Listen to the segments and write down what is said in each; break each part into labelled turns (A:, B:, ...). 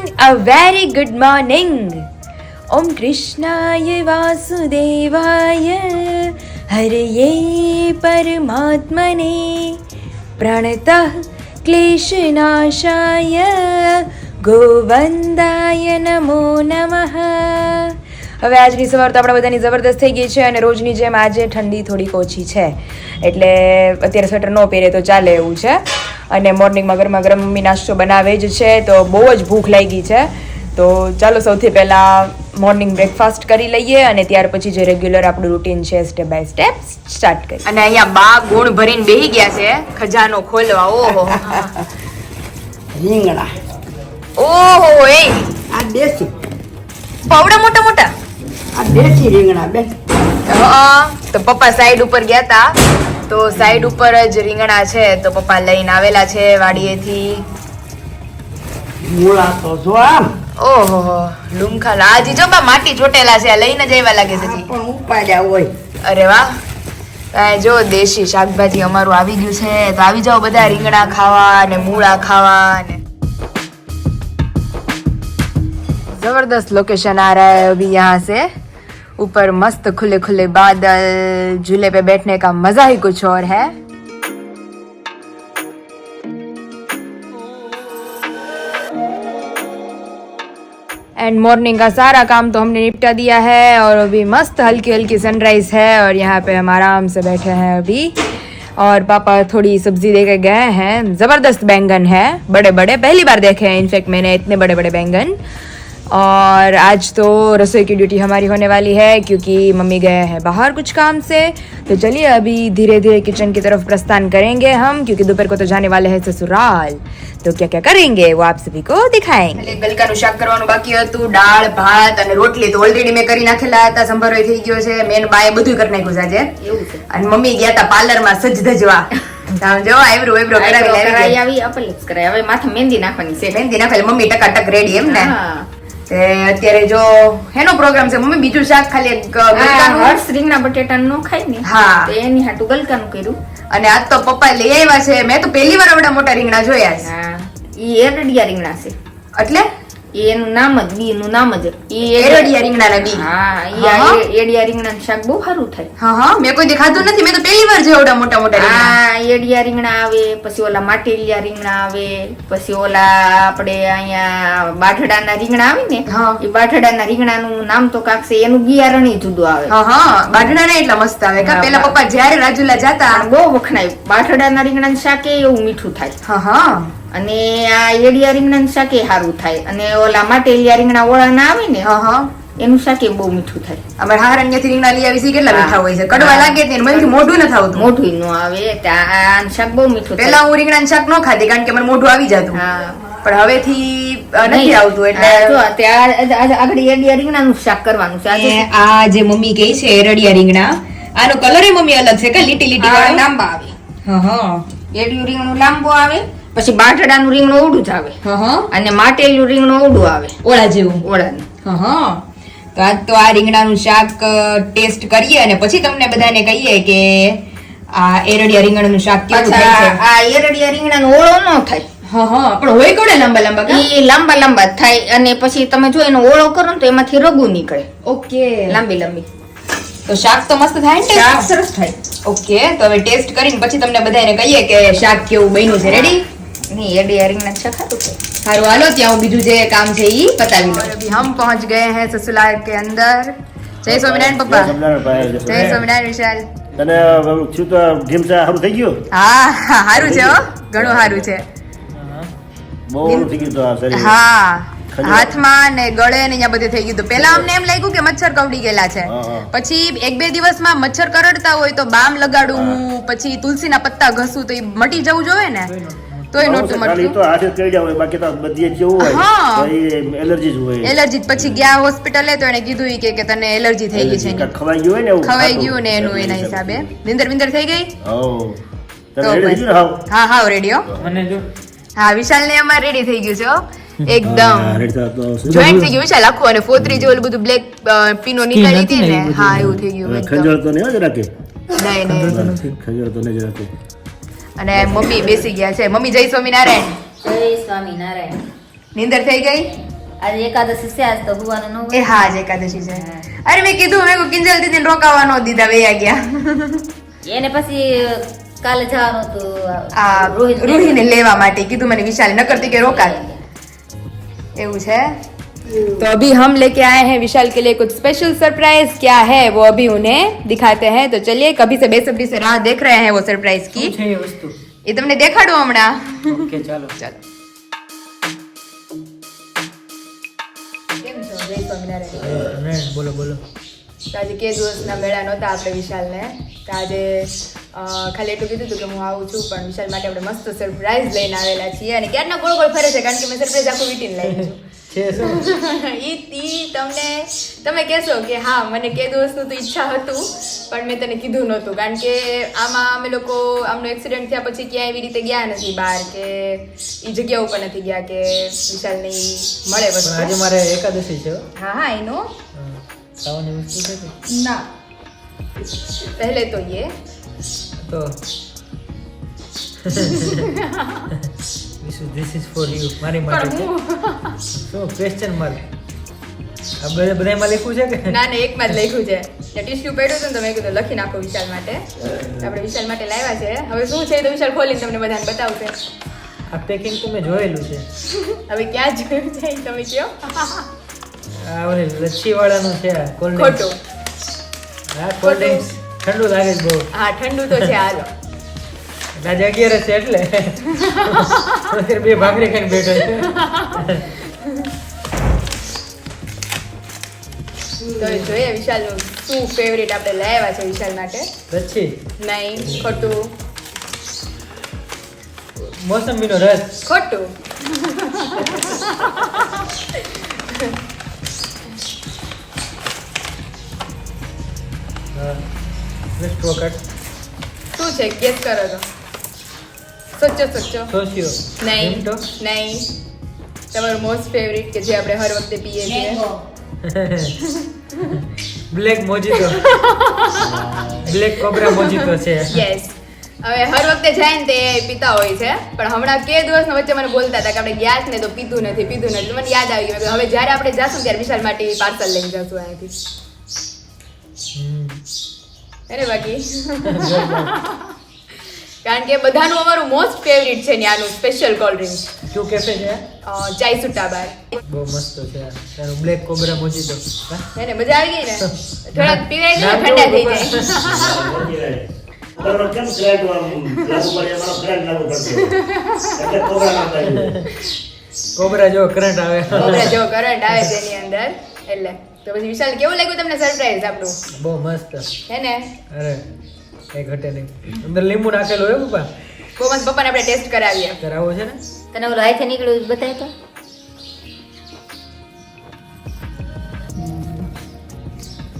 A: everyone, a very good morning. Om Krishnaya Vasudevaya Haraye Paramatmane Pranatah Kleshanashaya ગોવંદાય નમો નમઃ હવે આજની સવાર તો આપણા બધાની જબરદસ્ત થઈ ગઈ છે અને રોજની જેમ આજે ઠંડી થોડીક ઓછી છે એટલે અત્યારે સ્વેટર ન પહેરે તો ચાલે એવું છે અને મોર્નિંગમાં ગરમા ગરમ મમ્મી નાસ્તો બનાવે જ છે તો બહુ જ ભૂખ લાગી છે. તો ચાલો સૌથી પહેલાં મોર્નિંગ બ્રેકફાસ્ટ કરી લઈએ અને ત્યાર પછી જે રેગ્યુલર આપણું રૂટીન છે સ્ટેપ બાય સ્ટેપ સ્ટાર્ટ કરીએ. અને અહીંયા બા ગુણ ભરીને બેહી ગયા છે ખજાનો ખોલવા ઓહો.
B: રીંગણા.
A: ઓહો એ.
B: આ દેશી.
A: પાવડા મોટા મોટા?
B: આ દેશી રીંગણા બેન
A: તો પપ્પા સાઈડ ઉપર ગયા તા. તો સાઈડ ઉપર જ રીંગણા છે તો પપ્પા લઈને આવેલા છે વાડીએથી. ઓહો ડુમખા લાજી જો બા માટી ચોટેલા છે લઈને જ આવ્યા લાગે છે
B: પણ ઉપાડ્યા હોય.
A: અરે વાહ. કાંઈ જો દેશી શાકભાજી અમારું આવી ગયું છે તો આવી જાઓ બધા રીંગણા ખાવા ને મૂળા ખાવા ને. જબરદસ્ત લોકેશન આ રહ્યા અભી યહાં સે. ऊपर मस्त खुले खुले बादल, झूले पे बैठने का मज़ा ही कुछ और है। एंड मॉर्निंग का सारा काम तो हमने निपटा दिया है और अभी मस्त हल्की हल्की सनराइज है और यहाँ पे हम आराम से बैठे हैं अभी। और पापा थोड़ी सब्ज़ी देके गए हैं। ज़बरदस्त बैंगन है। बड़े बड़े पहली बार देखे हैं इनफेक्ट मैंने इतने बड़े बड़े बैंगन। और आज तो रसोई की ड्यूटी हमारी होने वाली है क्योंकि मम्मी गए हैं बाहर कुछ काम से तो चलिए अभी धीरे धीरे किचन की तरफ प्रस्थान करेंगे हम क्योंकि दोपहर को तो जाने वाले हैं ससुराल तो क्या क्या करेंगे वो आप सभी को दिखाएंगे ગલકાનું શાક કરવાનું બાકી હતું દાળ ભાત અને રોટલી તો ઓલરેડી મેં કરી નાખેલા હતા સંભારો થઈ ગયો છે મેન બાએ બધું કરી નાખ્યું છે આજે
C: એવું છે
A: અને મમ્મી ગયા હતા પાર્લર માં સજ ધજવા આમ જો આઈબ્રો આઈબ્રો કરાવી
C: આઈબ્રો
A: લાવી
C: કરાઈ
A: ગયા.
C: આવી અપલિપ્સ કરાઈ હવે માથે મહેંદી નાખવાની છે
A: મહેંદી નાખેલી મમ્મી ટકાટક રેડી એમ ને
C: હા.
A: અત્યારે જો હેનો પ્રોગ્રામ છે. મમ્મી બીજું શાક ખાલી
C: હર્ષ રીંગણા બટેટા નો ખાય ને
A: હા.
C: તો એની હાટુ ગલકાનું કર્યું.
A: અને આજ તો પપ્પા લઈ આવ્યા છે. મેં તો પહેલી વાર આવડા મોટા રીંગણા જોયા છે.
C: એ ઈ એરડિયા રીંગણા છે.
A: એટલે?
C: એનું નામ જ બી નું નામ જ
A: એરડિયા રીંગણાના બી
C: હા
A: હા.
C: એડિયા રીંગણાનું શાક બહુ સારું થાય
A: હા હા મેં કોઈ દી ખાધું નથી મેં તો પહેલી વાર જોયા મોટા મોટા
C: આ એડિયા રીંગણા આવે પછી ઓલા માટેલિયા રીંગણા આવે પછી ઓલા આપણે અહીંયા બાઠડાના રીંગણા આવે ને
A: હા.
C: એ બાઠડાના રીંગણાનું નામ તો કાક છે એનું બિયારણ જુદું આવે
A: હા હા બાઢડા ના એટલા મસ્ત આવે કા
C: હા,
A: પેલા પપ્પા જ્યારે રાજુલા જાતા
C: બહુ વખણાય બાઠડાના રીંગણાનું શાક એવું મીઠું થાય
A: હા હા
C: અને આ એડિયા રીંગણાનું શાકે સારું થાય. અને ઓલા માટેલિયા રીંગણા ઓળાના આવે ને
A: હા હા
C: એનું શાક બહુ મીઠું થાય.
A: અમારે હારણ્યથી રીંગણા લઈ આવી છે કેટલા મીઠા હોય છે? કડવા લાગે તે મને મોઢું ન થાવતું
C: મોઢું ન આવે આ શાક બહુ મીઠું
A: પેલા હું રીંગણાનું શાક ન ખાધી કારણ કે મને મોઢું આવી જતું.
C: હા.
A: પણ હવેથી નથી
C: નહીં.
A: આવતું એટલે
C: આગળ એડિયા રીંગણાનું શાક કરવાનું છે.
A: આ જે મમ્મી કહે છે એરડિયા રીંગણા આનો કલર એ મમ્મી અલગ છે કે લીટી લીટી વાળો?
C: લાંબા આવે.
A: હા હા
C: એડિયું રીંગણું લાંબો આવે. પછી બાટડાનું રીંગણું ઓડું જ આવે. અને માટેલું રીંગણું ઓડું આવે.
A: ઓળા જેવું.
C: ઓળાનું.
A: તો આજ તો આ રીંગણાનું શાક ટેસ્ટ કરીએ અને પછી તમને બધાને કહીએ કે આ એરડિયા રીંગણાનું શાક કેવું થાય છે.
C: આ એરડિયા રીંગણાનો ઓળો ન થાય.
A: પણ હોય કોડે લાંબા લાંબા
C: એ લાંબા લાંબા થાય અને પછી તમે જો એનો ઓળો કરો ને તો એમાંથી રગુ નીકળે.
A: ઓકે.
C: લાંબી લાંબી.
A: તો શાક તો મસ્ત થાય ને
C: શાક સરસ થાય.
A: ઓકે તો હવે ટેસ્ટ કરીને પછી તમને બધાને કહીએ કે શાક કેવું બન્યું છે. રેડી
C: નહીં એડી એરિંગ ના છે ખરું છે
A: સારું હાલો ત્યાં બીજું જે કામ છે એ પતાવી લઉં. અભી હમ પહોંચ ગયે હે સસુરાલ કે અંદર.
D: જય સ્વામિનારાયણ પપ્પા.
A: જય સ્વામિનારાયણ. વિશાલ.
D: તને શું તો જીમ છે સારું થઈ ગયું?
A: હા સારું છે ઘણું સારું છે. હાથમાં ને ગળે ને અહીંયા બધે થઈ ગયું પેલા અમને એમ લાગ્યું કે મચ્છર કવડી ગયેલા છે. પછી એક બે દિવસમાં મચ્છર કરડતા હોય તો બામ લગાડું પછી તુલસી ના પત્તા ઘસું તો એ મટી જવું જોઈએ ને? તોય
D: નોટ
A: નહોતું
D: ખાલી તો જ કરી હોય બાકી તો બધી જેવું હોય એ એલર્જી જ હોય.
A: એલર્જી પછી ગયા હોસ્પિટલે તો એને કીધું કે કે તને એલર્જી થઈ ગઈ છે
D: ખવાઈ ગયું ને
A: ખવાઈ ગયું ને એનું એના હિસાબે. નિંદર વિંદર થઈ ગઈ? હા હા. રેડિયો
E: મને જો.
A: હા વિશાલ ને અમાર રેડી થઈ ગયું છે હો. એકદમ. જોઈન્ટ થઈ ગયું વિશાલ આખું અને ફોતરી જે ઓલું બધું બ્લેક પીનો નીકળી હતી ને. હા એવું થઈ ગયું.
D: ખંજર તો નહીં જ રાખે
A: નહીં
D: તો નહીં જરાકે.
A: અને મમ્મી બેસી ગયા છે. મમ્મી જય સ્વામિનારાયણ.
C: જય સ્વામિનારાયણ.
A: નીંદર થઈ ગઈ?
E: આજે એકાદશી છે આજ તો ભગવાન ન
A: એ હા આજ એકાદશી છે. અરે મેં કીધું મેં કિંજલ દીદી રોકાવા ન દીધા વૈયા ગયા.
E: એને પછી કાલે જવાનું હતું
A: આ
E: રોહિત
A: રૂહીને લેવા માટે. કીધું મને વિશાલ નકરતી કરતી કે રોકાય. એવું છે? तो अभी हम लेके आए हैं विशाल के लिए कुछ स्पेशल सरप्राइज क्या है वो अभी उन्हें दिखाते हैं तो चलिए कभी से बेसब्री से राह देख रहे हैं वो सरप्राइज की
F: છે એ વસ્તુ
A: એ તમને દેખાડું હમણાં
F: ઓકે ચાલો
A: ચાલો કેમ છો જય સ્વામિનારાયણ
F: ને બોલો બોલો
A: તો આજે કે દિવસના મેળા નહોતા આપણે વિશાલને તો આજે અ, ખાલી એટલું કીધું હતું કે હું આવું છું પણ વિશાલ માટે આપણે મસ્ત સરપ્રાઈઝ લઈને આવેલા છીએ અને ક્યારના ગોળ ગોળ ફરે છે કારણ કે મેં સરપ્રાઈઝ આખું વીટીને લાવી છું
F: છે શું?
A: ઈ ઈ તમને તમે કહેશો કે હા મને કે દિવસનું તો ઈચ્છા હતું પણ મેં તને કીધું નહોતું. કારણ કે આમાં અમે લોકો આમનો એક્સિડન્ટ થયા પછી ક્યાંય એવી રીતે ગયા નથી બહાર કે એ જગ્યા ઉપર નથી ગયા કે વિશાલને ઈ મળે
F: પણ આજે મારે એકાદશી છે હા.
A: હા એનો.
F: ખાવાની વસ્તુ છે
A: ના. પહેલે તો યે
F: તો. this is this is for મારી માટે શું ક્વેશ્ચન માર્ક આ બધા બધામાં લખ્યું છે કે?
A: ના ના એકમાં જ લખ્યું છે. ને ટીસ્યુ પડ્યું હતું તો મેં કીધું લખી નાખો વિશાલ માટે. આપણે વિશાલ માટે લાવ્યા છે. હવે શું છે તો વિશાલ ખોલીને તમને બધાને બતાવશે.
F: આ પેકિંગ તો મેં જોયેલું છે.
A: હવે ક્યાં જોયું છે તમે કયો
F: આ ઓલી લચ્છી વાળાનું છે કોલ્ડ
A: ખોટું.
F: હા કોલ્ડ ઠંડુ લાગે છે બહુ.
A: હા ઠંડુ તો છે હાલો.
F: આજે અગિયાર છે એટલે. અત્યારે બે ભાખરી ખાઈને બેઠો છે.
A: તો જોઈએ વિશાલનું શું ફેવરેટ આપણે લાવ્યા છે વિશાલ માટે?
F: લચ્છી
A: નહીં ખોટું.
F: મોસંબીનો રસ.
A: ખોટું. શું છે? ગેસ કરો તો. સચ્ચો સચ્ચો
F: સોસિયો
A: નહીં નહીં. તમારું મોસ્ટ ફેવરિટ કે જે આપણે હર વખતે પીએ છીએ?
F: Black mojito black cobra mojito છે.
A: યસ હવે હર વખતે જાય ને તે પીતા હોય છે. પણ હમણાં કે દિવસનો વચ્ચે મને બોલતા હતા કે આપણે ગયા છે ને તો પીધું નથી પીધું નથી. મને યાદ આવી ગયું. હવે જ્યારે આપણે જાશું ત્યારે વિશાલ માટે પાર્સલ લઈને જશું અહીંયાથી. અરે બાકી. કારણ કે બધાનું અમારું મોસ્ટ ફેવરિટ છે ત્યાંનું સ્પેશિયલ કોલ્ડ ડ્રિંક
F: શું કેફે છે?
A: ચાય સુટ્ટા બાર
F: બહુ મસ્ત છે. તારું બ્લેક કોબરા મોજીતો હે
A: ને મજા આવી ગઈ ને? થોડાક પીવાય ગયું ઠંડા થઈ જાય.
D: કોબરા
F: જો. કરંટ આવે.
A: કોબરા જો કરંટ આવે તેની અંદર. એટલે. તો પછી વિશાલ કેવું લાગ્યું તમને સરપ્રાઈઝ આપણું?
F: બહુ મસ્ત.
A: હે ને?
F: અરે કઈ ઘટે નહીં. અંદર લીંબુ નાખેલું હોય પપ્પા?
A: બહુ પપ્પાને આપણે ટેસ્ટ કરાવીએ.
F: કરાવો છે ને?
E: તને ઓલો હાથે નીકળ્યું બતાય તો?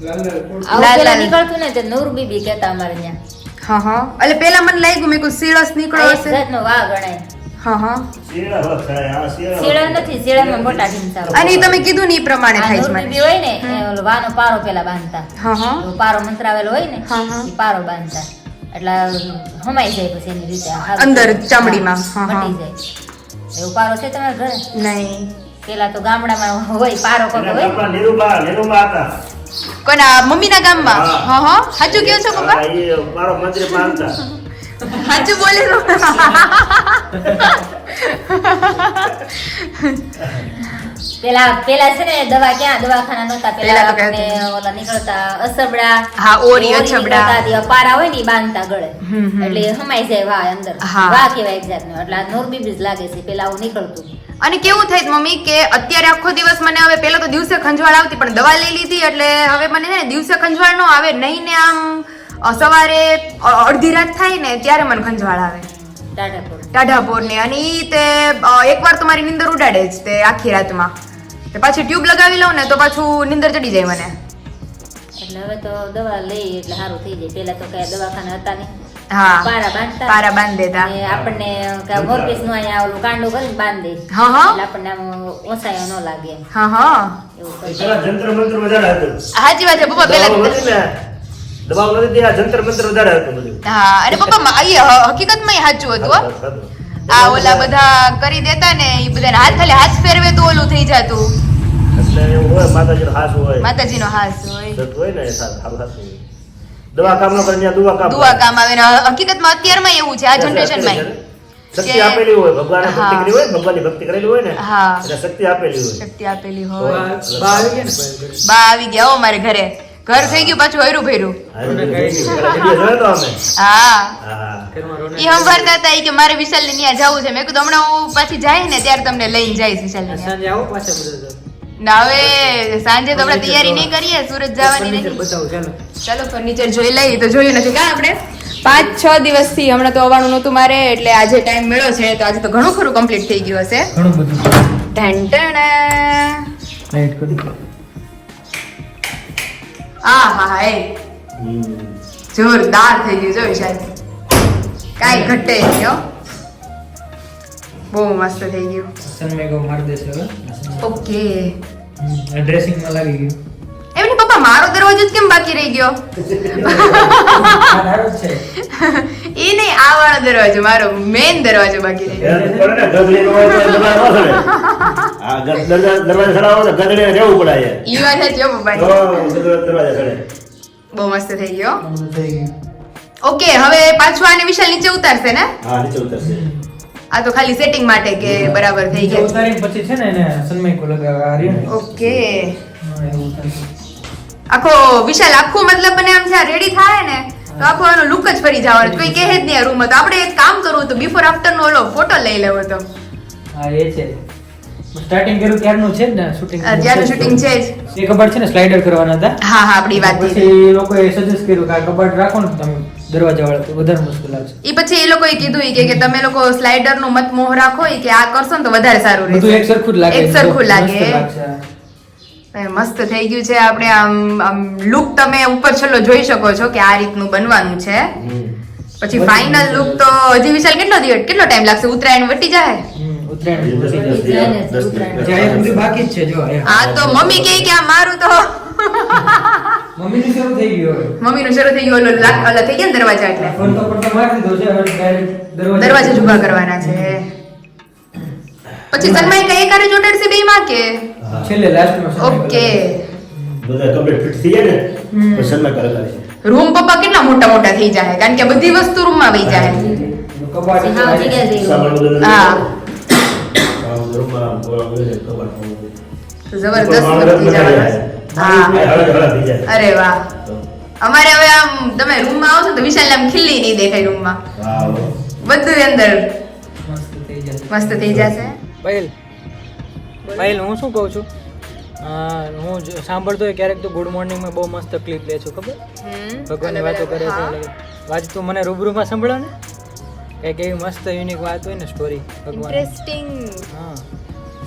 A: લાલ લાલ.
E: નીકળતું ને તે નૂર બીબી કહેતા અમારે ત્યાં.
A: હા હા. એટલે પેલા મને લાગ્યું મેં કોઈ સીળસ નીકળ્યો હશે.
E: વાઘ ગણાય.
A: અને તમે કીધું ને એ પ્રમાણે થાય છે
E: હોય ને વાનો પારો પેલા બાંધતા.
A: હા હા.
E: તો પારો મંત્રાવેલો હોય ને
A: હા, હા.
E: પારો બાંધતા. એટલે હમાઈ જાય પછી એની રીતે
A: અંદર. ચામડીમાં.
E: મટી જાય. એવો પારો છે તમારા ઘરે?
A: નહીં.
E: પેલા તો ગામડામાં હોય પારો કોક હોય.
D: હતા.
A: કોના મમ્મીના ગામમાં?
D: હા.
A: હા સાચું કહો છો પપ્પા? સાચું બોલે છો
E: પેલા પેલા છે ને દવા ક્યાં? દવાખાના નહોતા.
A: પેલા
E: પેલા
A: તો કયા
E: આપણે ઓલા નીકળતા અસબડા
A: હા, ઓરી, અછબડા.
E: પારા હોય ને બાંધતા ગળે.
A: હમ, હમ.
E: એટલે હમાઈ જાય વાહ અંદર.
A: હા.
E: વાહ કેવાય એટલે આ જ લાગે છે પેલા આવું નીકળતું.
A: અને કેવું થાય મમ્મી કે અત્યારે આખો દિવસ મને હવે પેલા તો દિવસે ખંજવાળ આવતી પણ દવા લઈ લીધી એટલે હવે મને છે ને દિવસે ખંજવાળ ન આવે નહીં ને આમ સવારે અડધી રાત થાય ને ત્યારે મને ખંજવાળ આવે. ટાઢાપોર ને અને ઈ તે એકવાર તો મારી નીંદર ઉડાડે જ તે આખી રાતમાં. તે પાછી ટ્યુબ લગાવી લઉં ને તો પાછું નીંદર ચડી જાય મને.
E: એટલે હવે તો દવા લઈ એટલે સારું થઈ જાય. પેલા તો કઈ દવાખાના હતા નહીં.
A: હા
E: પારા બાંધતા.
A: પારા બાંધી દેતા
E: આપણને મોરપીસનું અહીંયા ઓલું કાંડું કરીને બાંધી.
A: હા હા.
E: આપણને આમ ઓસાયો ન લાગે.
A: હા હા. સાચી વાત છે. પપ્પા પેલા
D: ને નથી તે આ જંતર મંતર વધારે હતું બધું.
A: હા અને પપ્પા મ- હકીકતમાં સાચું હતું આ ઓલા બધા કરી દેતા ને એ બધા હાથ ખાલી હાથ ફેરવે તો ઓલું થઈ જતું.
D: એટલે એવું હોય માતાજીનો હાસ હોય.
A: માતાજીનો હાથ હોય.
D: હોય ને સાથ હોય. દવા કામ ન કરે દુવા કામ
A: દુઆ કામ આવે ને હકીકતમાં અત્યારમાં એવું છે આ જનરેશનમાં
D: શક્તિ આપેલી હોય ભગવાને ભક્તિ
A: હા.
D: કરી હોય ભગવાનની ભક્તિ કરેલી હોય ને એટલે શક્તિ આપેલી હોય.
A: શક્તિ આપેલી હોય.
F: બા આવી ગયા
A: બા આવી ગયા હો મારે ઘરે. ઘર થઈ ગયું પાછું હરું ભેરું
D: હા, એ જોયો
A: સંભાળતા હતા કે મારે વિશાલ ને ત્યાં જવું છે. મેં કીધું હમણાં હું પાછી જાય ને ત્યારે તમને લઈને જઈશ વિશાલ ને હવે સાંજે તો આપણે તૈયારી નહીં કરીએ સુરત જવાની
F: નથી ચાલો.
A: ફર્નિચર જોઈ લઈએ તો જોયું નથી. કા આપણે? પાંચ છ દિવસથી હમણાં તો આવવાનું નહોતું મારે એટલે આજે ટાઈમ મળ્યો છે તો આજે તો ઘણું ખરું કમ્પ્લીટ થઈ ગયું હશે.
F: ઘણું બધું. કરી
A: આ હા. હા એ. જોરદાર થઈ ગયું જો વિશાલ. કાંઈ ઘટે નહીં હો. બહુ મસ્ત થઈ ગયું.
F: સનમેગો મારી દેશે
A: ઓકે.
F: ડ્રેસિંગમાં લાગી ગયું.
A: જ કેમ બાકી રહી ગયો? એ નહીં આ વાળો દરવાજો મારો મેઈન દરવાજો બાકી રહી ગયો. બહુ મસ્ત થઈ ગયો. ઓકે હવે પાછું આને વિશાલ નીચે ઉતારશે ને?
D: હા, નીચે ઉતરશે.
A: આ તો ખાલી સેટિંગ માટે કે બરાબર થઈ ગયા.
F: ઉતારીને પછી છે ને એને સનમાઈકો લગાવવા આ રહ્યો ને?
A: ઓકે.
F: હા, એવું ઉતારશે.
A: આખો વિશાલ આખું મતલબ મને આમ જ્યાં રેડી થાય ને તો આખો એનો લુક જ ફરી જવાનો કોઈ કહે જ નહીં આ રૂમ તો આપણે એક કામ કરવું તો બિફોર આફ્ટર નો ઓલો ફોટો લઈ લેવો તો.
F: હા એ છે. સ્ટાર્ટિંગ કર્યું ત્યારનું છે ને? શૂટિંગ
A: અત્યારનું શૂટિંગ છે જ.
F: એ કબાટ છે ને સ્લાઇડર કરવાના હતા.
A: હા હા આપણી વાત
F: પછી એ. લોકોએ સજેસ્ટ કર્યું કે આ કબાટ રાખો ને તમે દરવાજા વાળા તો વધારે મુશ્કેલ આવશે.
A: એ પછી એ લોકોએ કીધું કે કે તમે લોકો સ્લાઇડરનું મત મોહ રાખો કે આ કરશો ને તો વધારે સારું
F: બધું એક સરખું જ લાગે.
A: એક સરખું લાગે. મસ્ત થઈ ગયું છે. આપણે આમ આમ લુક તમે ઉપર છેલ્લો જોઈ શકો છો કે આ રીતનું બનવાનું છે. પછી ફાઇનલ લુક તો હજી વિશાલ કેટલો દિવસ કેટલો ટાઈમ લાગશે? ઉત્તરાયણ વટી જાય
F: બાકી જ છે જો
A: આ તો મમ્મી કહે કે આ મારું તો
F: મમ્મીનું શરૂ થઈ ગયું.
A: મમ્મીનું શરૂ થઈ ગયું ઓલો લાક- ઓલા થઈ ગયા દરવાજા એટલે?
F: ફોન તો પડતો મારી દીધો છે હવે direct દરવાજા
A: દરવાજા જ ઊભા કરવાના છે. પછી સન્માઈ કઈ એકારે જોડાડશે બે માં કે.
F: છેલ્લે લાસ્ટમાં
A: ઓકે
D: બધા complete fit થઈ જાય ને પછી સન્માન કરે કરે છે.
A: રૂમ પપ્પા કેટલા મોટા મોટા થઈ જાય કારણ કે બધી વસ્તુ રૂમમાં વહી જાય.
E: હા.
A: જબરદસ્ત. અરે વાહ. અમારે હવે આમ તમે રૂમમાં આવશો તો વિશાલ આમ ખીલ્લી નહીં દેખાય રૂમમાં. બધું અંદર
F: મસ્ત થઈ જશે.
A: મસ્ત થઈ જશે.
F: પાયલ પાયલ હું શું કહું છું? હું સાંભળતો હોય ક્યારેક તો ગુડ મોર્નિંગમાં બહુ મસ્ત ક્લિપ લે છું ખબર? ભગવાનની વાતો કરે છે વાત તું મને રૂબરૂમાં સંભળો ને. કંઈક એવી મસ્ત યુનિક વાત હોય ને સ્ટોરી ભગવાન
A: ઇન્ટરેસ્ટિંગ
F: હા.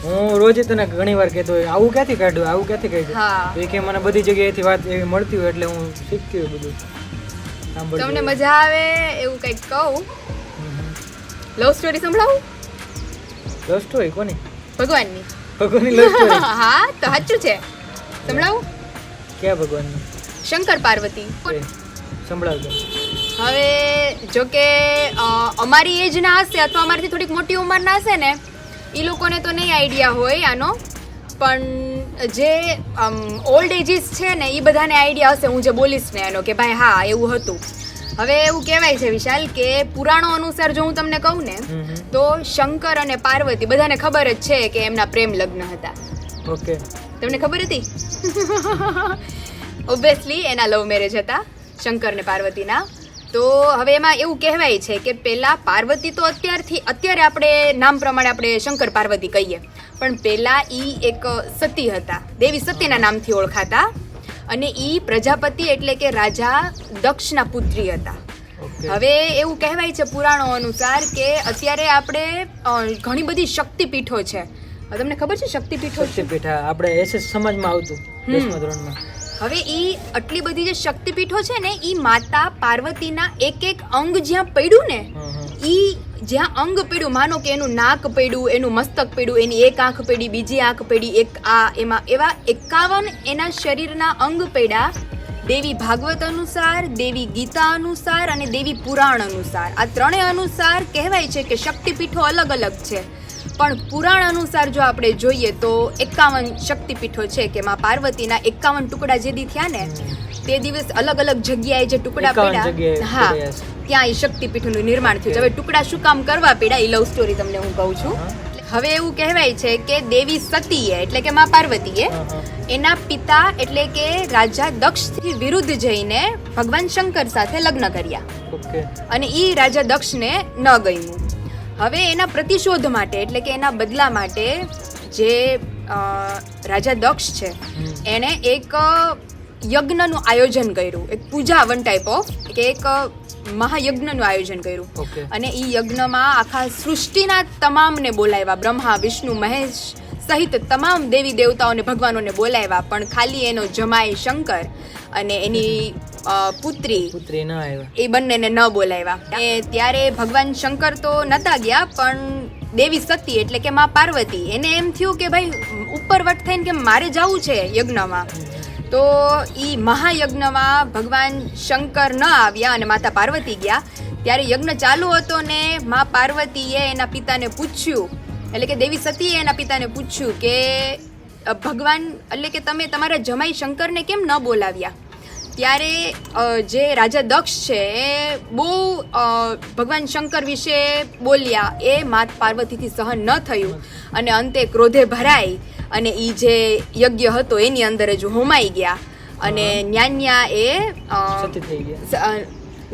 F: હું રોજ તને ઘણી વાર કહેતો હોય આવું ક્યાંથી કાઢ્યું આવું ક્યાંથી કાઢ્યું? તો કે મને બધી જગ્યાએથી વાત એવી મળતી હોય એટલે હું શીખતી હોય બધું.
A: તમને મજા આવે એવું કંઈક કહું? લવ સ્ટોરી સંભળાવું?
F: લવ સ્ટોરી કોની?
A: ભગવાનની.
F: ભગવાનની લવ સ્ટોરી
A: હા તો સાચું છે. સંભળાવું?
F: ક્યાં ભગવાનની?
A: શંકર પાર્વતી.
F: સંભળાવજો.
A: હવે જો કે અમારી અમારી એજના હશે અથવા અમારાથી થોડીક મોટી ઉંમરના હશે ને એ લોકોને તો નહીં આઈડિયા હોય આનો. પણ જે ઓલ્ડ એજીસ છે ને એ બધાને આઈડિયા હશે. હું જે બોલીશ ને એનો કે ભાઈ હા એવું હતું. હવે એવું કહેવાય છે વિશાલ કે પુરાણો અનુસાર જો હું તમને કહું ને. તો શંકર અને પાર્વતી બધાને ખબર જ છે કે એમના પ્રેમ લગ્ન હતા.
F: ઓકે
A: તમને ખબર હતી? ઓબ્વિયસલી એના લવ મેરેજ હતા શંકર ને પાર્વતીના. તો હવે એમાં એવું કહેવાય છે કે પહેલાં પાર્વતી તો અત્યારથી અત્યારે આપણે નામ પ્રમાણે આપણે શંકર પાર્વતી કહીએ. પણ પહેલાં ઈ એક સતી હતા. દેવી સતીના નામથી ઓળખાતા. અને એ પ્રજાપતિ એટલે કે રાજા દક્ષના પુત્રી હતા. હવે એવું કહેવાય છે પુરાણો અનુસાર કે અત્યારે આપણે ઘણી બધી શક્તિપીઠો છે. તમને ખબર છે શક્તિપીઠો
F: શક્તિપીઠા આપણે એસએસ સમાજમાં આવતું દસમા ધોરણમાં.
A: હવે એ આટલી બધી જે શક્તિપીઠો છે ને એ માતા પાર્વતીના એક એક અંગ જ્યાં પડ્યું ને. ઈ જ્યાં અંગ પીડ્યું માનો કે એનું નાક પડ્યું એનું મસ્તક પડ્યું એની એક આંખ પડી બીજી આંખ પડી એક આ એમાં એવા એકાવન એના શરીરના અંગ પડ્યા દેવી ભાગવત અનુસાર દેવી ગીતા અનુસાર અને દેવી પુરાણ અનુસાર. આ ત્રણેય અનુસાર કહેવાય છે કે શક્તિપીઠો અલગ અલગ છે. પણ પુરાણ અનુસાર જો આપણે જોઈએ તો એકાવન શક્તિપીઠો છે કે માં પાર્વતીના એકાવન ટુકડા જે દી થયા ને તે દિવસ અલગ અલગ જગ્યાએ જે ટુકડા
F: 51
A: પડ્યા હા. ત્યાં એ શક્તિપીઠનું નિર્માણ થયું છે. હવે ટુકડા શું કામ કરવા પીડા એ લવ સ્ટોરી તમને હું કહું છું. હવે એવું કહેવાય છે કે દેવી સતીએ એટલે કે માં પાર્વતીએ. એના પિતા એટલે કે રાજા દક્ષથી વિરુદ્ધ જઈને ભગવાન શંકર સાથે લગ્ન કર્યા. અને એ રાજા દક્ષને ન ગયું હવે એના પ્રતિશોધ માટે એટલે કે એના બદલા માટે જે રાજા દક્ષ છે એણે એક યજ્ઞનું આયોજન કર્યું. એક પૂજા વન ટાઈપ ઓફ કે એક મહાયજ્ઞનું આયોજન કર્યું. અને એ યજ્ઞમાં આખા સૃષ્ટિના તમામને બોલાવ્યા. બ્રહ્મા વિષ્ણુ મહેશ સહિત તમામ દેવી દેવતાઓને ભગવાનોને બોલાવ્યા. પણ ખાલી એનો જમાય શંકર અને એની પુત્રી
F: પુત્રી ના આવ્યા.
A: એ બંનેને ન બોલાવ્યા. એ ત્યારે ભગવાન શંકર તો નતા ગયા પણ દેવી સતી એટલે કે માં પાર્વતી. એને એમ થયું કે ભાઈ ઉપર વટ થઈને કે મારે જવું છે યજ્ઞમાં. તો એ મહાયજ્ઞમાં ભગવાન શંકર ન આવ્યા અને માતા પાર્વતી ગયા. ત્યારે યજ્ઞ ચાલુ હતો ને મા પાર્વતીએ એના પિતાને પૂછ્યું, એટલે કે દેવી સતીએ એના પિતાને પૂછ્યું કે ભગવાન, એટલે કે તમે તમારા જમાઈ શંકરને કેમ ન બોલાવ્યા? ત્યારે જે રાજા દક્ષ છે એ બહુ ભગવાન શંકર વિશે બોલ્યા. એ માત પાર્વતીથી સહન ન થયું અને અંતે ક્રોધે ભરાઈ. અને એ જે યજ્ઞ હતો એની અંદર જ હોમાઈ ગયા. અને ન્યાન્યા એ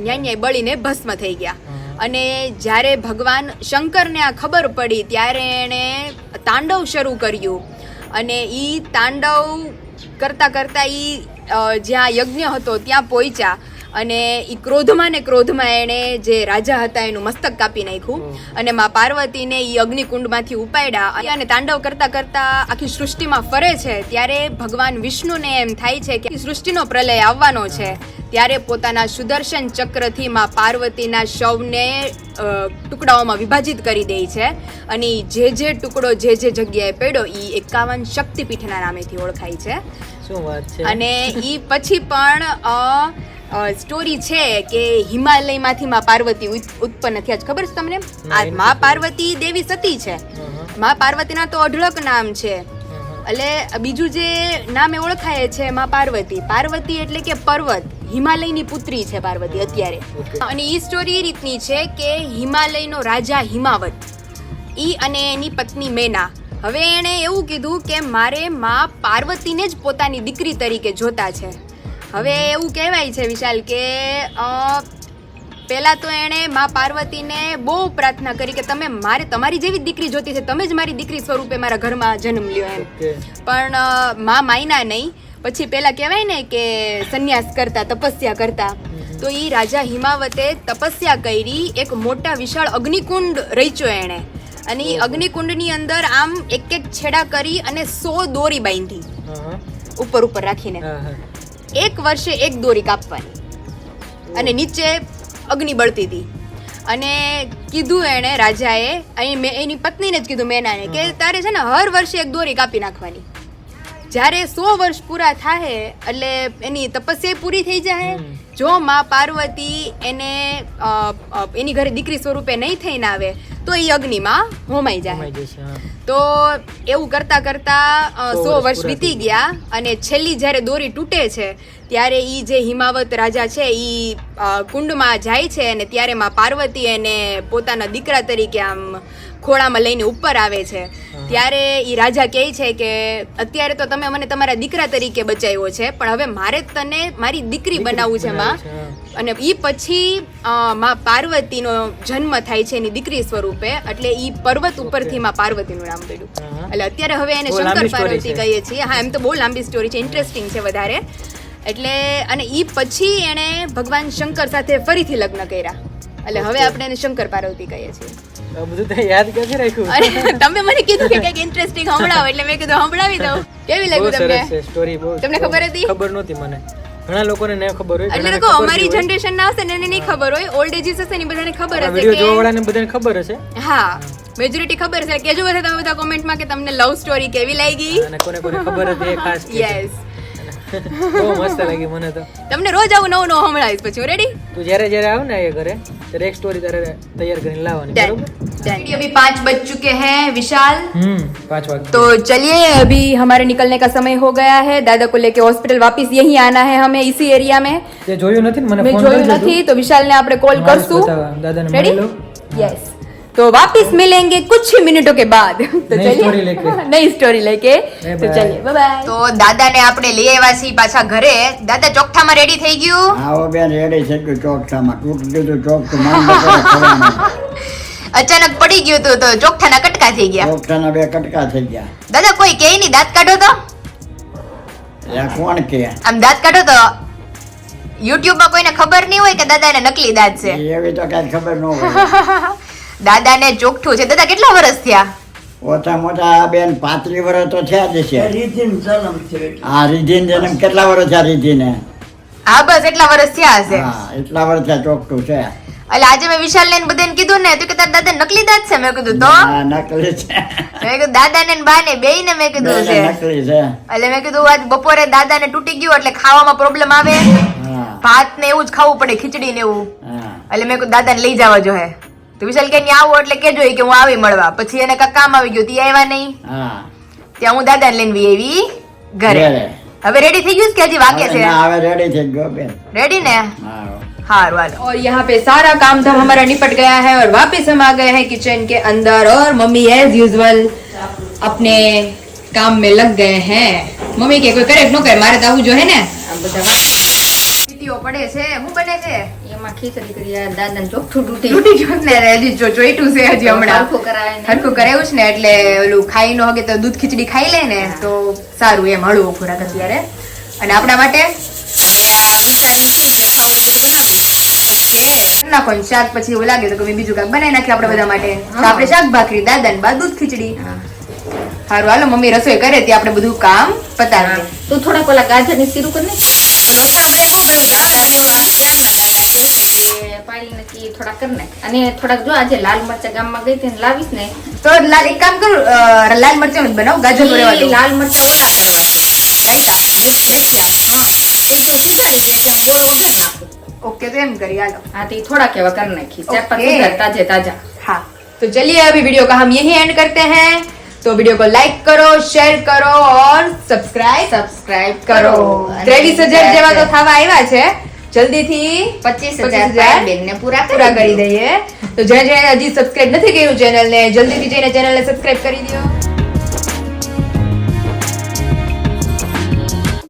A: ન્યાન્યા એ બળીને ભસ્મ થઈ ગયા. અને જ્યારે ભગવાન શંકરને આ ખબર પડી ત્યારે એણે તાંડવ શરૂ કર્યું. અને એ તાંડવ કરતાં કરતાં એ જ્યાં યજ્ઞ હતો ત્યાં પહોંચ્યા. અને એ ક્રોધમાં ને ક્રોધમાં એણે જે રાજા હતા એનું મસ્તક કાપી નાખ્યું. અને માં પાર્વતીને એ અગ્નિકુંડમાંથી ઉપાડ્યા. અને તાંડવ કરતા કરતા આખી સૃષ્ટિમાં ફરે છે. ત્યારે ભગવાન વિષ્ણુને એમ થાય છે કે સૃષ્ટિનો પ્રલય આવવાનો છે. ત્યારે પોતાના સુદર્શન ચક્રથી માં પાર્વતીના શવને ટુકડાઓમાં વિભાજિત કરી દે છે. અને જે જે ટુકડો જે જે જગ્યાએ પડ્યો એ એકાવન શક્તિપીઠના નામેથી ઓળખાય છે. અને એ પછી પણ સ્ટોરી છે કે હિમાલયમાંથી માં પાર્વતી ઉત- ઉત્પન્ન થયા છે. ખબર છે તમને? આ મા પાર્વતી દેવી સતી છે. માં પાર્વતીના તો અઢળક નામ છે. એટલે બીજું જે નામે ઓળખાય છે માં પાર્વતી પાર્વતી એટલે કે પર્વત. હિમાલયની પુત્રી છે પાર્વતી અત્યારે. અને ઈ સ્ટોરી એ રીતની છે કે હિમાલયનો રાજા હિમાવત. ઈ અને એની પત્ની મેના. હવે એણે એવું કીધું કે મારે માં પાર્વતીને જ પોતાની દીકરી તરીકે જોતા છે. હવે એવું કહેવાય છે વિશાલ કે પહેલાં તો એણે મા પાર્વતીને બહુ પ્રાર્થના કરી કે તમે મારે તમારી જેવી દીકરી જોતી છે તમે જ મારી દીકરી સ્વરૂપે મારા ઘરમાં જન્મ લ્યો એમ. પણ મા માયના નહીં. પછી પહેલાં કહેવાય ને કે સંન્યાસ કરતા તપસ્યા કરતા. તો એ રાજા હિમાવતે તપસ્યા કરી એક મોટા વિશાળ અગ્નિકુંડ રચ્યો એણે. અને એ અગ્નિકુંડની અંદર આમ એક એક છેડા કરી અને સો દોરી બાંધી. ઉપર ઉપર રાખીને. એક વર્ષે એક દોરી કાપવાની. અને નીચે અગ્નિ બળતી હતી. અને કીધું એણે રાજાએ અહીં મેં એની પત્નીને જ કીધું મેનાને કે તારે છે ને હર વર્ષે એક દોરી કાપી નાખવાની. જ્યારે સો વર્ષ પૂરા થાય એટલે એની તપસ્યા પૂરી થઈ જાય. જો માં પાર્વતી એને એની ઘરે દીકરી સ્વરૂપે નહીં થઈને આવે તો એ અગ્નિમાં હોમાઈ જાય. તો એવું કરતા કરતા
F: સો વર્ષ
A: વીતી ગયા. અને છેલ્લી જ્યારે દોરી તૂટે છે ત્યારે એ જે હિમાવત રાજા છે એ કુંડમાં જાય છે અને ત્યારે માં પાર્વતી એને પોતાના દીકરા તરીકે આમ ખોળામાં લઈને ઉપર આવે છે. ત્યારે એ રાજા કહે છે કે અત્યારે તો તમે મને તમારા દીકરા તરીકે બચાવ્યો છે પણ હવે મારે તને મારી દીકરી બનાવવું છે માં. અને એ પછી માં પાર્વતીનો જન્મ થાય છે એની દીકરી સ્વરૂપે એટલે એ પર્વત ઉપરથી માં પાર્વતીનું નામ પડ્યું. એટલે અત્યારે હવે એને શંકર પાર્વતી કહીએ છીએ. હા એમ તો બહુ લાંબી સ્ટોરી છે ઇન્ટરેસ્ટિંગ છે વધારે. એટલે અને એ પછી એણે ભગવાન શંકર સાથે ફરીથી લગ્ન કર્યા. એટલે હવે આપણે એને શંકર પાર્વતી કહીએ છીએ.
F: બધું તે યાદ ક્યાંથી રાખ્યું?
A: તમે મને કીધું કે કંઈક ઇન્ટરેસ્ટિંગ સંભળાવો એટલે મેં કીધું સંભળાવી દઉં. કેવી લાગ્યું તમને?
F: સ્ટોરી બહુ
A: તમને ખબર હતી?
F: ખબર નહોતી મને. ઘણા લોકોને ન ખબર હોય
A: એટલે લોકો અમારી જનરેશન ના હશે ને એને નહીં ખબર હોય. ઓલ્ડ એજીસ હશે ને બધાને ખબર હશે
F: વીડિયો જોવા
A: કે
F: બધાને ખબર હશે.
A: હા મેજોરિટી ખબર છે કેજો બધા તમે બધા કોમેન્ટમાં કે તમને લવ સ્ટોરી કેવી લાગી?
F: અને કોને કોને ખબર હતી ખાસ
A: યસ
F: બહુ મસ્ત લાગી મને તો
A: તમને રોજ આવું નવું નવું હમણાં પછી રેડી
F: તું જ્યારે જ્યારે આવ ને એ ઘરે ત્યારે એક સ્ટોરી તારે તૈયાર કરીને લાવવાની
A: डन
F: બરોબર
A: डन अभी पाँच बज चुके हैं विशाल
F: હમ પાંચ વાગે
A: तो चलिए अभी हमारे निकलने का समय हो गया है दादा को लेके हॉस्पिटल वापस यही आना है हमें इसी एरिया में
F: તે જોયું નથી ને મને
A: મેં
F: ફોન
A: જોયું
F: કરજો
A: નથી તો વિશાલને આપણે કોલ
F: મારે જ
A: કરશું
F: બતાવવા. દાદાને
A: રેડી
F: મળી લઉં.
A: यस तो वापस मिलेंगे कुछ ही मिनटों के बाद तो
F: नई story लेके।
A: नई स्टोरी लेके
F: Bye
A: तो
F: bye.
A: चलिए बाय बाय तो દાદાને આપણે લઈ આવ્યા છીએ પાછા ઘરે દાદા ચોકઠામાં રેડી થઈ ગયું
B: આવો બેન રેડી થઈ ગયું ચોકઠામાં તૂટી દીધું ચોકઠું માન બપોરે ખવાનું.
A: અચાનક પડી ગયું હતું તો ચોકઠાના કટકા થઈ ગયા
B: ચોકઠાના બે કટકા થઈ ગયા
A: દાદા કોઈ કે નહીં દાંત કાઢો તો
B: એ કોણ કે
A: આમ દાંત કાઢો તો યુટ્યુબમાં કોઈને ખબર નહીં હોય કે દાદાને નકલી દાંત છે
B: એવી તો કઈ ખબર ન હોય
A: દાદાને ચોખ્ઠું છે. દાદા કેટલા વર્ષ થયા?
B: ઓછા મોટા બેન પાંત્રીસ વર્ષ તો થયા જ છે
G: રીતિન જન્મ છે.
B: આ રીધિન જન્મ કેટલા વર્ષ થયા રીધિને?
A: હા બસ એટલા વર્ષ થયા હશે.
B: હા એટલા વર્ષ થયા ચોખ્ઠું છે.
A: એટલે આજે મેં વિશાલ ને બધાને કીધું ને તો કે તારા દાદા નકલી દાંત છે? મેં કીધું તો?
B: નકલી છે.
A: મેં કીધું દાદા ને બા ને બે ને મેં કીધું છે.
B: નકલી છે.
A: એટલે મેં કીધું આજ બપોરે દાદા ને તૂટી ગયું એટલે ખાવામાં પ્રોબ્લેમ આવે. ભાત ને એવું જ ખાવું પડે ખીચડી ને એવું એટલે મેં કીધું દાદા ને લઈ જવા જોઈએ તો વિશાલ કે ત્યાં આવું એટલે કેજો કે હું આવી મળવા. પછી એને કાંઈ કામ આવી ગયું તી આવ્યા નહીં.
B: હા.
A: ત્યાં હું દાદાને લઈને વી આવી ઘરે. હવે રેડી થઈ ગયું કે હજી
B: વાગે
A: છે?
B: હવે રેડી થઈ ગયો બેન.
A: રેડી ને? और यहाँ पे सारा काम धाम हमारा निपट गया है और वापस हम आ गए हैं किचन के अंदर और मम्मी एज यूजल अपने કામ મે લગ ગયે હે. મમ્મી કે કોઈ કરે ન કરે? મારે તો આવું જોઈએ ને?
C: આમ બધા
A: પડે છે. હું બને છે?
C: એમાં ખીચડી કરી દાદા ચોખ્ઠું તૂટી
A: તૂટી ગયું ને હજી જો જોઈતું છે હજી હમણાં.
C: હરખું કરાય
A: હરખું કરાવ્યું છે ને એટલે ઓલું ખાઈ ન હગે તો દૂધ ખીચડી ખાઈ લે ને તો સારું એમ હળવો ખોરાક અત્યારે. અને આપણા માટે નાખો ને શાક પછી એવું લાગે તો કે બીજું કાંઈક બનાવી નાખીએ આપણે બધા માટે. તો આપણે શાક ભાખરી દાદા ને બા દૂધ ખીચડી. સારું હાલો મમ્મી રસોઈ કરે ત્યાં આપણે બધું કામ પતાવીએ.
C: તું થોડાક ઓલા ગાજરની સીરું કરી પાડીને ઈ થોડાક કરી નાખ અને થોડાક જો આજે લાલ મરચા ગામમાં ગઈ હતી ને લાવીશ ને
A: તો લાલ એક કામ કરું અ, લાલ મરચાં જ બનાવ ગાજર નો રહેવા
C: ઈ
A: દઉં.
C: લાલ મરચા ઓલા કરવા
A: ઓકે તો એમ કરી હાલો
C: હા તે થોડાક એવા કરી નાખી ચાર પાંચ
A: Okay.
C: સુધાર તાજે તાજા
A: हाँ तो चलिए अभी वीडियो का हम यही एंड करते हैं तो वीडियो को लाइक करो शेयर करो और सब्सक्राइब
C: સબસ્ક્રાઇબ
A: કરો
C: કરો
A: ત્રેવીસ હજાર જેવા તો થવા આવ્યા છે જલ્દીથી
C: પચીસ
A: 25,000
C: હજાર બેન ને પૂરા
A: પૂરા કરી દઈએ. તો જેને જેને હજી સબસ્ક્રાઇબ નથી કર્યું ચેનલ ને જલ્દીથી જઈને ચેનલને સબસ્ક્રાઇબ કરી દો.